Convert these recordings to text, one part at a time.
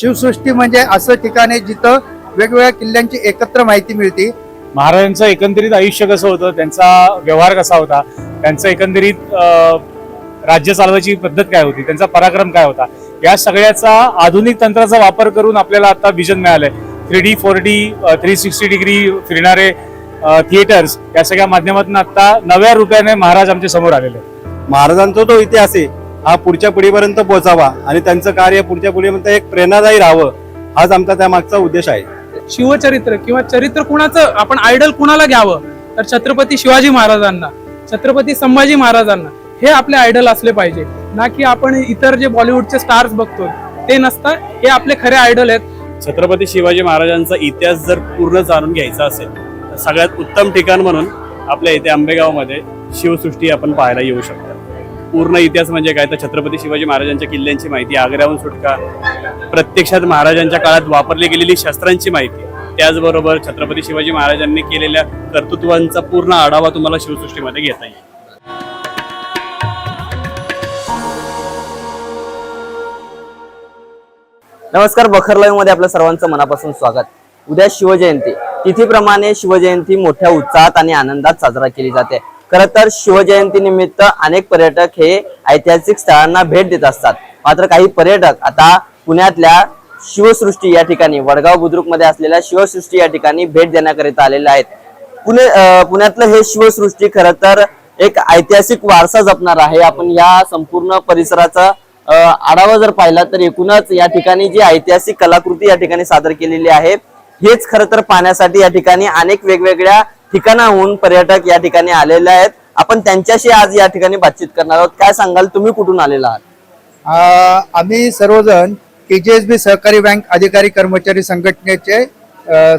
शिवसृष्टी म्हणजे असं ठिकाण आहे जिथं वेगवेगळ्या किल्ल्यांची एकत्र माहिती मिळते. महाराजांचं एकंदरीत आयुष्य कसं होतं? त्यांचा व्यवहार कसा होता? त्यांचं एकंदरीत राज्य चालवायची पद्धत काय होती? त्यांचा पराक्रम काय होता? या सगळ्याचा आधुनिक तंत्राचा वापर करून आपल्याला आता विजन मिळालंय. Three D four D three sixty degree फिरणारे थिएटर्स या सगळ्या माध्यमातून आता नव्या रूपाने महाराज आमच्यासमोर आलेले. महाराजांचा तो इतिहास आहे. हा पुढच्या पिढीपर्यंत पोहोचावा आणि त्यांचं कार्य पुढच्या पिढीपर्यंत एक प्रेरणादायी राहावं हाच आमचा त्या मागचा उद्देश आहे. शिवचरित्र किंवा चरित्र कुणाचं? आपण आयडल कुणाला घ्यावं? तर छत्रपती शिवाजी महाराजांना छत्रपती संभाजी महाराजांना. हे आपले आयडल असले पाहिजे. ना की आपण इतर जे बॉलिवूडचे स्टार्स बघतो ते नसता हे आपले खरे आयडल आहेत. छत्रपती शिवाजी महाराजांचा इतिहास जर पूर्ण जाणून घ्यायचा असेल तर सगळ्यात उत्तम ठिकाण म्हणून आपल्या इथे आंबेगावमध्ये शिवसृष्टी आपण पाहायला येऊ शकतो. पूर्ण इतिहास म्हणजे काय? तर छत्रपती शिवाजी महाराजांच्या किल्ल्यांची माहिती आग्र्याहून सुटका प्रत्यक्षात महाराजांच्या काळात वापरली गेलेली शस्त्रांची माहिती. त्याचबरोबर छत्रपती शिवाजी महाराजांनी केलेल्या कर्तृत्वांचा पूर्ण आढावा तुम्हाला शिवसृष्टीमध्ये घेता येईल. नमस्कार बखर लाईव्हमध्ये आपल्या सर्वांचं मनापासून स्वागत. उद्या शिवजयंती. तिथीप्रमाणे शिवजयंती मोठ्या उत्साहात आणि आनंदात साजरा केली जाते. खर तर शिवजयंती निमित्त अनेक पर्यटक हे ऐतिहासिक स्थळांना भेट देत असतात. मात्र काही पर्यटक आता पुण्यातल्या शिवसृष्टी या ठिकाणी वडगाव बुद्रुकमध्ये असलेल्या शिवसृष्टी या ठिकाणी भेट देण्याकरिता आलेले आहेत. पुणे पुण्यातलं हे शिवसृष्टी खरं तर एक ऐतिहासिक वारसा जपणार आहे. आपण या संपूर्ण परिसराचा आढावा जर पाहिला तर एकूणच या ठिकाणी जी ऐतिहासिक कलाकृती या ठिकाणी सादर केलेली आहे हेच खरं तर पाहण्यासाठी या ठिकाणी अनेक वेगवेगळ्या ठिकाणाहून पर्यटक या ठिकाणी आलेले आहेत. आपण त्यांच्याशी आज या ठिकाणी बातचीत करणार आहोत. काय सांगाल? तुम्ही कुठून आलेला आहात? आम्ही सर्वजण टीजीएसबी सहकारी बँक अधिकारी कर्मचारी संघटनेचे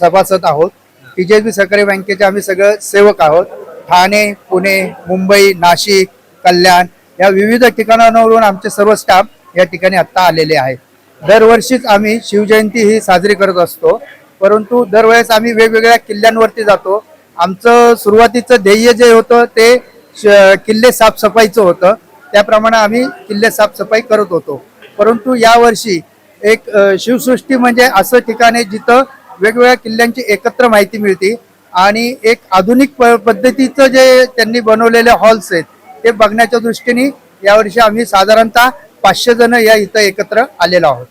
सभासद आहोत. टीजीएसबी सहकारी बँकेचे आम्ही सगळं सेवक आहोत. ठाणे पुणे मुंबई नाशिक कल्याण या विविध ठिकाणांवरून आमचे सर्व स्टाफ या ठिकाणी आत्ता आलेले आहेत. दरवर्षीच आम्ही शिवजयंती ही साजरी करत असतो. परंतु दरवेळेस आम्ही वेगवेगळ्या किल्ल्यांवरती जातो. आमचं सुरुवातीचं ध्येय जे होतं ते श- किल्ले साफसफाईचं होतं. त्याप्रमाणे आम्ही किल्ले साफसफाई करत होतो. परंतु यावर्षी एक शिवसृष्टी म्हणजे असं ठिकाण आहे जिथं वेगवेगळ्या किल्ल्यांची एकत्र माहिती मिळते आणि एक आधुनिक प- पद्धतीचं जे त्यांनी बनवलेले हॉल्स आहेत ते बघण्याच्या दृष्टीने यावर्षी आम्ही साधारणतः पाचशे जण या इथं एकत्र आलेलो आहोत.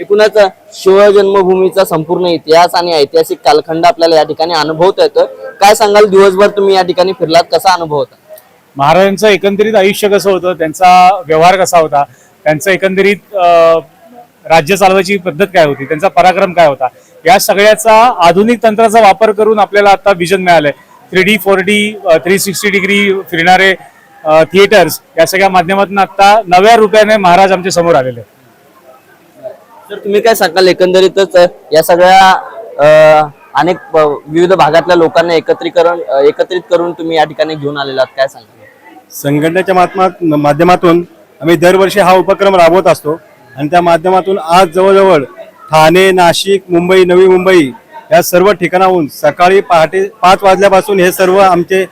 एकूणच शिवजन्मभूमीचा संपूर्ण इतिहास आणि ऐतिहासिक कालखंड आपल्याला या ठिकाणी अनुभवता येतो काय सांगाल दिवसभर तुम्ही या ठिकाणी फिरलात कसा अनुभव होता? महाराजांचं एकंदरीत आयुष्य कसं होतं त्यांचा व्यवहार कसा होता त्यांचं एकंदरीत राज्य चालवायची पद्धत काय होती त्यांचा पराक्रम काय होता या सगळ्याचा आधुनिक तंत्राचा वापर करून आपल्याला आता विजन मिळालंय. Three D four D three sixty degree फिरणारे थिएटर्स या सगळ्या माध्यमातून आता नव्या रुपयाने महाराज आमच्यासमोर आलेले आहेत. तर तुम्ही काय सांगाल एकंदरीतच या सगळ्या अनेक विविध भागातल्या लोकांना एकत्रीकरण एकत्रित करून तुम्ही या ठिकाणी घेऊन आलेला काय सांगाल? संघटनेच्या माध्यमातून आम्ही दरवर्षी हा उपक्रम राबवत असतो. आणि त्या माध्यमातून आज जवळजवळ ठाणे नाशिक मुंबई नवी मुंबई या सर्व ठिकाणाहून सकाळी पहाटे पाच वाजल्यापासून हे सर्व आमचे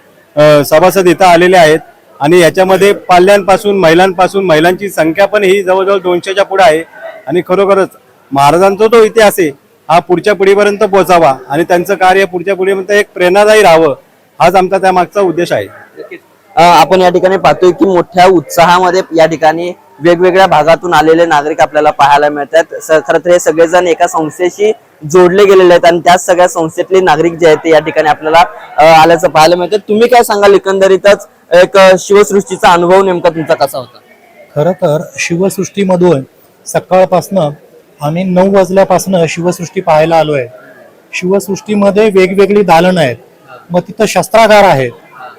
सभासद इथं आलेले आहेत. आणि याच्यामध्ये पाल्यांपासून महिलांपासून महिलांची संख्या पण ही जवळजवळ दोनशेच्या पुढे आहे. आणि खरोखरच महाराजांचा तो इतिहास आहे हा पुढच्या पिढीपर्यंत पोहोचावा आणि त्यांचं कार्य पुढच्या पिढीपर्यंत एक प्रेरणादायी राहावं हाच आमचा त्या मागचा उद्देश आहे. आपण या ठिकाणी पाहतोय की मोठ्या उत्साहामध्ये या ठिकाणी वेगवेगळ्या भागातून आलेले नागरिक आपल्याला पाहायला मिळतात. खरं तर हे सगळेजण एका संस्थेशी जोडले गेलेले आहेत आणि त्याच सगळ्या संस्थेतले नागरिक जे आहेत ते या ठिकाणी आपल्याला आल्याचं पाहायला मिळतं. तुम्ही काय सांगाल? एकंदरीतच एक शिवसृष्टीचा अनुभव नेमका तुमचा कसा होता? खरं तर शिवसृष्टीमधून सकाळपासनं आम्ही नऊ वाजल्यापासनं शिवसृष्टी पाहायला आलो आहे शिवसृष्टीमध्ये वेगवेगळी दालनं आहेत. मग तिथं शस्त्रागार आहेत.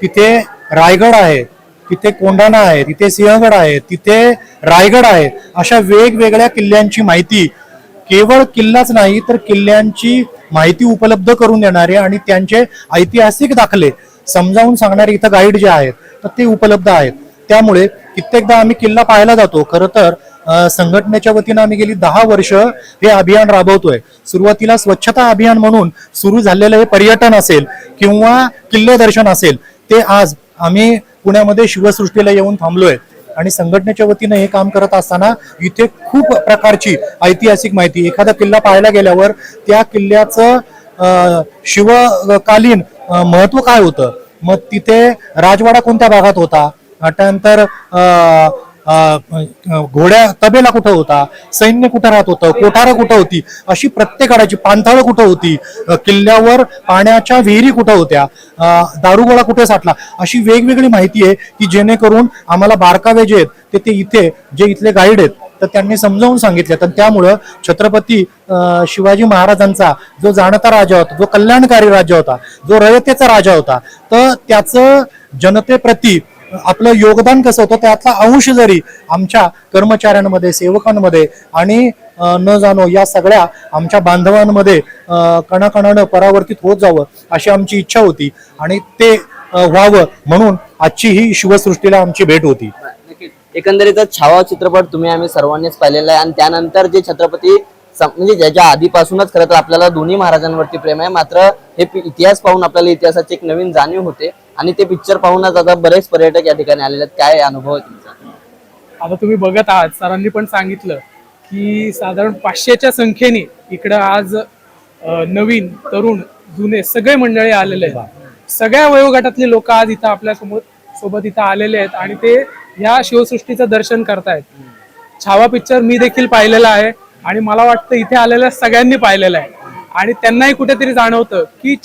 तिथे रायगड आहे तिथे कोंढाणा आहे तिथे सिंहगड आहे तिथे रायगड आहे अशा वेगवेगळ्या किल्ल्यांची माहिती. केवळ किल्लाच नाही तर किल्ल्यांची माहिती उपलब्ध करून देणारे आणि त्यांचे ऐतिहासिक दाखले समजावून सांगणारे इथं गाईड जे आहेत तर ते उपलब्ध आहेत. त्यामुळे कित्येकदा आम्ही किल्ला पाहायला जातो. खरं तर संघटनेच्या वतीनं आम्ही गेली दहा वर्ष हे अभियान राबवतोय. सुरुवातीला स्वच्छता अभियान म्हणून सुरू झालेलं हे पर्यटन असेल किंवा किल्ले दर्शन असेल ते आज आम्ही पुण्यामध्ये शिवसृष्टीला येऊन थांबलोय. आणि संघटनेच्या वतीनं हे काम करत असताना इथे खूप प्रकारची ऐतिहासिक माहिती एखादा किल्ला पाहायला गेल्यावर त्या किल्ल्याचं शिवकालीन महत्त्व काय होतं? मग तिथे राजवाडा कोणत्या भागात होता? त्यानंतर घोड्या तबेला कुठं होता? सैन्य कुठं राहत होतं? कोठारं कुठं होती? अशी प्रत्येकाची पाणथळं कुठं होती? किल्ल्यावर पाण्याच्या विहिरी कुठं होत्या? दारुगोळा कुठे साठला? अशी वेगवेगळी माहिती आहे की जेणेकरून आम्हाला बारकावे जे आहेत ते ते इथे जे इथले गाईड आहेत तर त्यांनी समजावून सांगितले. तर त्यामुळं छत्रपती शिवाजी महाराजांचा जो जाणता राजा होता जो कल्याणकारी राजा होता जो रयतेचा राजा होता तर त्याचं जनतेप्रती आपलं योगदान कसं होतं त्यातला अंश जरी आमच्या कर्मचाऱ्यांमध्ये सेवकांमध्ये आणि न जाणो या सगळ्या आमच्या बांधवांमध्ये कणाकणानं परावर्तित होत जावं अशी आमची इच्छा होती आणि ते व्हावं म्हणून आजची ही शिवसृष्टीला आमची भेट होती. एकंदरीतच छावा चित्रपट तुम्ही आम्ही सर्वांनीच पाहिलेला आहे आणि त्यानंतर जे छत्रपती म्हणजे ज्याच्या आधीपासूनच खरं तर आपल्याला दोन्ही महाराजांवरती प्रेम आहे. मात्र हे इतिहास पाहून आपल्याला इतिहासाची एक नवीन जाणीव होते. आणि ते पिक्चर पाहूनच आता बरेच पर्यटक या ठिकाणी आलेले आहेत. काय अनुभव आहे तुमचा? आता तुम्ही बघत आहात सरांनी पण सांगितलं की साधारण पाचशेच्या संख्येने इकडं आज नवीन तरुण जुने सगळे मंडळी आलेले आहेत. सगळ्या वयोगटातले लोक आज इथं आपल्यासमोर सोबत इथं आलेले आहेत आणि ते ह्या शिवसृष्टीचं दर्शन करतायत. छावा पिक्चर मी देखील पाहिलेला आहे. आणि मला वाटतं इथे आलेल्या सगळ्यांनी पाहिलेलं आहे. आणि त्यांनाही कुठेतरी जाणवतं की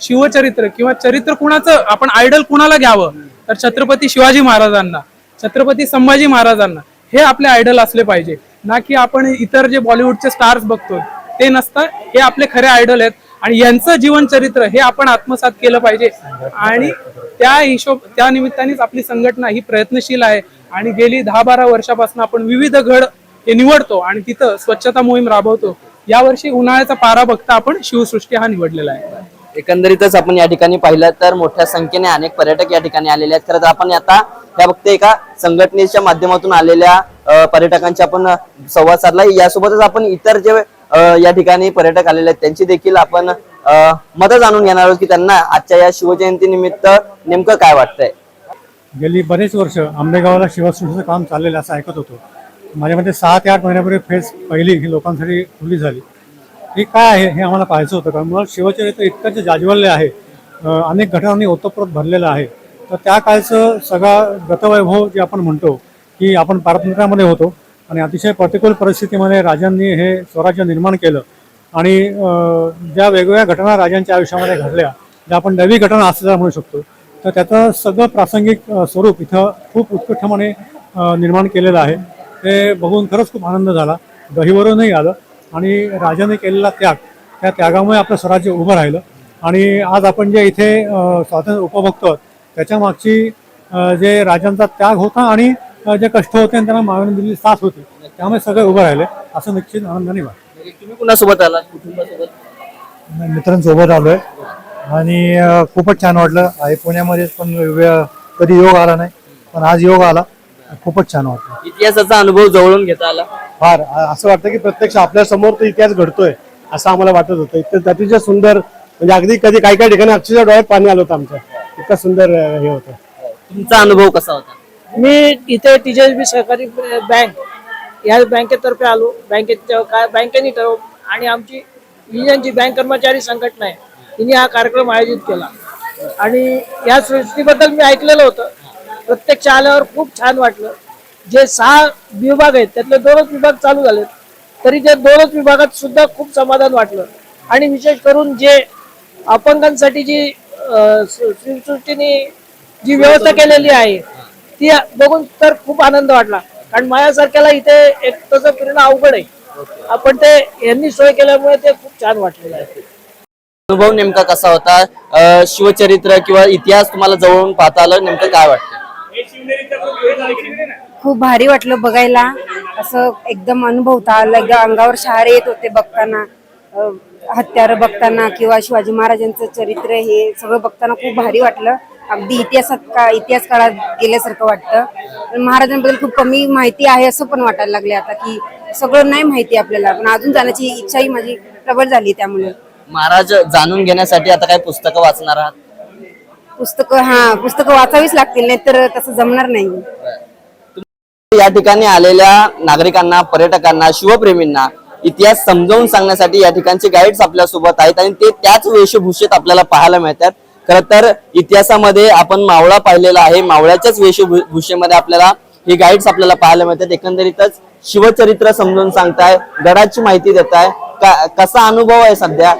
शिवचरित्र किंवा चरित्र कुणाचं? आपण आयडल कुणाला घ्यावं? तर छत्रपती शिवाजी महाराजांना छत्रपती संभाजी महाराजांना. हे आपले आयडल असले पाहिजे. ना की आपण इतर जे बॉलिवूडचे स्टार्स बघतो ते नसतं. हे आपले खरे आयडल आहेत. आणि यांचं जीवन चरित्र हे आपण आत्मसात केलं पाहिजे. आणि त्या हिशोब त्या निमित्तानेच आपली संघटना ही प्रयत्नशील आहे. आणि गेली दहा बारा वर्षापासून आपण विविध गड हे निवडतो आणि तिथं स्वच्छता मोहीम राबवतो यावर्षी उन्हाळ्याचा पारा बघता आपण शिवसृष्टी हा निवडलेला आहे. एकंदरीतच आपण या ठिकाणी पाहिलं तर मोठ्या संख्येने अनेक पर्यटक या ठिकाणी आलेले आहेत. खरं तर आपण आता त्या फक्त एका संघटनेच्या माध्यमातून आलेल्या अ, पर्यटकांची आपण संवाद साधला यासोबतच आपण इतर जे या ठिकाणी पर्यटक आलेले आहेत त्यांची देखील आपण मतं जाणून घेणार आहोत की त्यांना आजच्या या शिवजयंती निमित्त नेमकं काय वाटतंय? गेली बरेच वर्ष आंबेगावला शिवसृष्टीचं काम चाललेलं असं ऐकत होतो. माझ्या मते सहा ते आठ महिन्यापूर्वी फेज पहिली ही लोकांसाठी खुली झाली. ही काय आहे हे आम्हाला पाहायचं होतं. कारण मुळात शिवचरित्र इतकं जे जाज्वल्य आहे अनेक घटनांनी ओतप्रोत भरलेलं आहे. तर त्या काळचं सगळा गतवैभव जे आपण म्हणतो की आपण पारतंत्र्यामध्ये होतो आणि अतिशय प्रतिकूल परिस्थितीमध्ये राजांनी हे स्वराज्य निर्माण केलं आणि ज्या वेगवेगळ्या घटना राजांच्या आयुष्यामध्ये घडल्या ज्या आपण नवी घटना असलेल्या म्हणू शकतो तर त्याचं सगळं प्रासंगिक स्वरूप इथं खूप उत्कृष्टपणे निर्माण केलेलं आहे. ते बघून खरंच खूप आनंद झाला. दहीवरूनही आलं आणि राजाने केलेला त्याग त्या त्यागामुळे आपलं स्वराज्य उभं राहिलं. आणि आज आपण जे इथे स्वातंत्र्य उपभोगतो त्याच्या मागची जे राजांचा त्याग होता आणि जे कष्ट होते आणि त्यांना मागणी दिलेली साथ होती त्यामुळे सगळे उभं राहिले. असं निश्चित आनंदाने वाटतं तुम्ही कुणासोबत आला? कुटुंबासोबत? मित्रांसोबत आलोय. आणि खूपच छान वाटलं. आहे पुण्यामध्ये पण कधी योग आला नाही पण आज योग आला. खूपच छान वाटलं. इतिहासाचा अनुभव जवळून घेता आला. फार. अ- असं वाटतं की प्रत्यक्ष आपल्यासमोर तो इतिहास घडतोय असं आम्हाला वाटत होतं. इतकं अतिशय सुंदर म्हणजे अगदी कधी काही काही ठिकाणी अक्षरशः डोळ्यात पाणी आलं होतं आमच्या. इतकं सुंदर अ, हे होतं. तुमचा अनुभव कसा होता? मी इथे टीचर्स सहकारी बँक या बँकेतर्फे आलो. बँकेत काय बँकेने ठरव आणि आमची ही जी बँक कर्मचारी संघटना आहे तिने हा कार्यक्रम आयोजित केला. आणि या सृष्टीबद्दल मी ऐकलेलं होतं. प्रत्यक्ष आल्यावर खूप छान वाटलं. जे सहा विभाग आहेत त्यातले दोनच विभाग चालू झालेत. तरी त्या दोनच विभागात सुद्धा खूप समाधान वाटलं. आणि विशेष करून जे अपंगांसाठी जी अं, जी व्यवस्था केलेली आहे ती बघून तर खूप आनंद वाटला. कारण माझ्यासारख्याला इथे एक तसं फिरणं अवघड आहे. आपण ते यांनी सोय केल्यामुळे ते खूप छान वाटलेलं आहे. अनुभव नेमका कसा होता? शिवचरित्र किंवा इतिहास तुम्हाला जवळून पाहता आलं नेमकं काय वाटतं? खूप भारी वाटलं बघायला. असं एकदम अनुभवता आलं. अंगावर शहारे येत होते बघताना. हत्यार बघताना किंवा शिवाजी महाराजांचं चरित्र हे सगळं बघताना खूप भारी वाटलं. अगदी इतिहासात का इतिहास काळात गेल्यासारखं वाटतं. महाराजांबद्दल खूप कमी माहिती आहे असं पण वाटायला लागले आता की सगळं नाही माहिती आपल्याला. पण अजून जाण्याची इच्छाही माझी प्रबळ झाली त्यामुळे. महाराज जाणून घेण्यासाठी आता काय पुस्तकं वाचणार आहात? पुस्तकं हा पुस्तकं वाचावीच लागतील नाही तर तसं जमणार नाही. या ठिकाणी आलेल्या नागरिकांना पर्यटकांना शिवप्रेमींना इतिहास समजावून सांगण्यासाठी या ठिकाणचे गाईड्स आपल्यासोबत आहेत आणि ते त्याच वेशभूषेत आपल्याला पाहायला मिळतात. खर तर इतिहासामध्ये आपण मावळा पाहिलेला आहे. मावळ्याच्याच वेशभूषेमध्ये आपल्याला हे गाईड्स आपल्याला पाहायला मिळतात. एकंदरीतच शिवचरित्र समजून सांगताय गडाची माहिती देताय. का- कसा अनुभव आहे सध्या?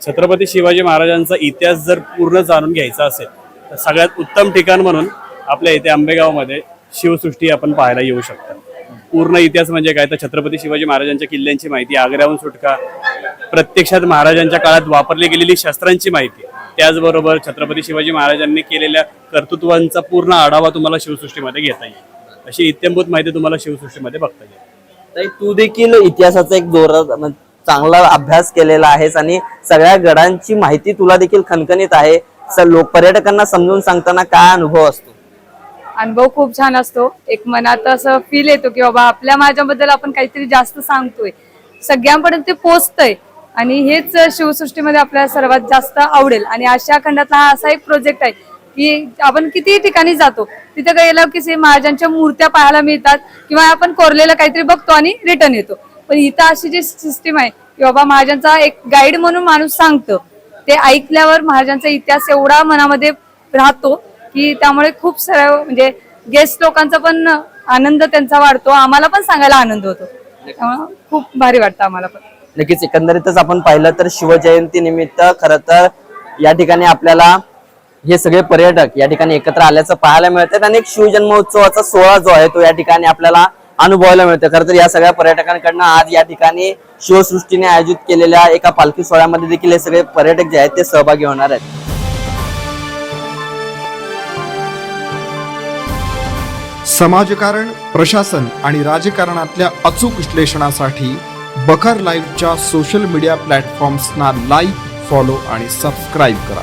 छत्रपती शिवाजी महाराजांचा इतिहास जर पूर्ण जाणून घ्यायचा असेल तर सगळ्यात उत्तम ठिकाण म्हणून आपल्या इथे आंबेगावमध्ये शिवसृष्टी आपण पाहायला येऊ शकता. पूर्ण इतिहास म्हणजे काय? तर छत्रपती शिवाजी महाराजांच्या किल्ल्यांची माहिती आग्र्याहून सुटका प्रत्यक्षात महाराजांच्या काळात वापरली गेलेली शस्त्रांची माहिती. त्याचबरोबर छत्रपती शिवाजी महाराजांनी केलेल्या कर्तृत्वांचा पूर्ण आढावा तुम्हाला शिवसृष्टीमध्ये घेता येईल. अशी इत्यंभूत माहिती तुम्हाला शिवसृष्टीमध्ये बघता येईल. तू देखील इतिहासाचा एक जोरात चांगला अभ्यास केलेला आहेस आणि सगळ्या गडांची माहिती तुला देखील खणखणीत आहे. लोक पर्यटकांना समजून सांगताना काय अनुभव असतो? अनुभव खूप छान असतो. एक मनात असं फील येतो की बाबा आपल्या माझ्याबद्दल आपण काहीतरी जास्त सांगतोय. सगळ्यांपर्यंत ते पोचतंय. आणि हेच शिवसृष्टीमध्ये आपल्याला सर्वात जास्त आवडेल. आणि आशिया खंडातला हा असा एक प्रोजेक्ट आहे की आपण कितीही ठिकाणी जातो तिथे गेलं की महाराजांच्या मूर्त्या पाहायला मिळतात किंवा आपण कोरलेलं काहीतरी बघतो आणि रिटर्न येतो. पण इथं अशी जी सिस्टीम आहे की बाबा महाराजांचा एक गाईड म्हणून माणूस सांगतो. ते ऐकल्यावर महाराजांचा इतिहास एवढा मनामध्ये राहतो की त्यामुळे खूप साऱ्या म्हणजे गेस्ट लोकांचा पण आनंद त्यांचा वाढतो आम्हाला पण सांगायला आनंद होतो. त्यामुळे खूप भारी वाटतं आम्हाला पण. नक्कीच एकंदरीतच आपण पाहिलं तर शिवजयंती निमित्त खर तर या ठिकाणी आपल्याला हे सगळे पर्यटक या ठिकाणी एकत्र आल्याचं पाहायला मिळतात आणि एक शिवजन्मोत्सवाचा सोहळा जो आहे तो या ठिकाणी आपल्याला अनुभवायला मिळतं. खरं तर या सगळ्या पर्यटकांकडनं आज या ठिकाणी शिवसृष्टीने आयोजित केलेल्या एका पालखी सोहळ्यामध्ये देखील हे सगळे पर्यटक जे आहेत ते सहभागी होणार आहेत. समाजकारण प्रशासन आणि राजकारणातल्या अचूक विश्लेषणासाठी बखर लाईव्हच्या सोशल मीडिया प्लॅटफॉर्म्सना लाईक फॉलो आणि सबस्क्राईब करा.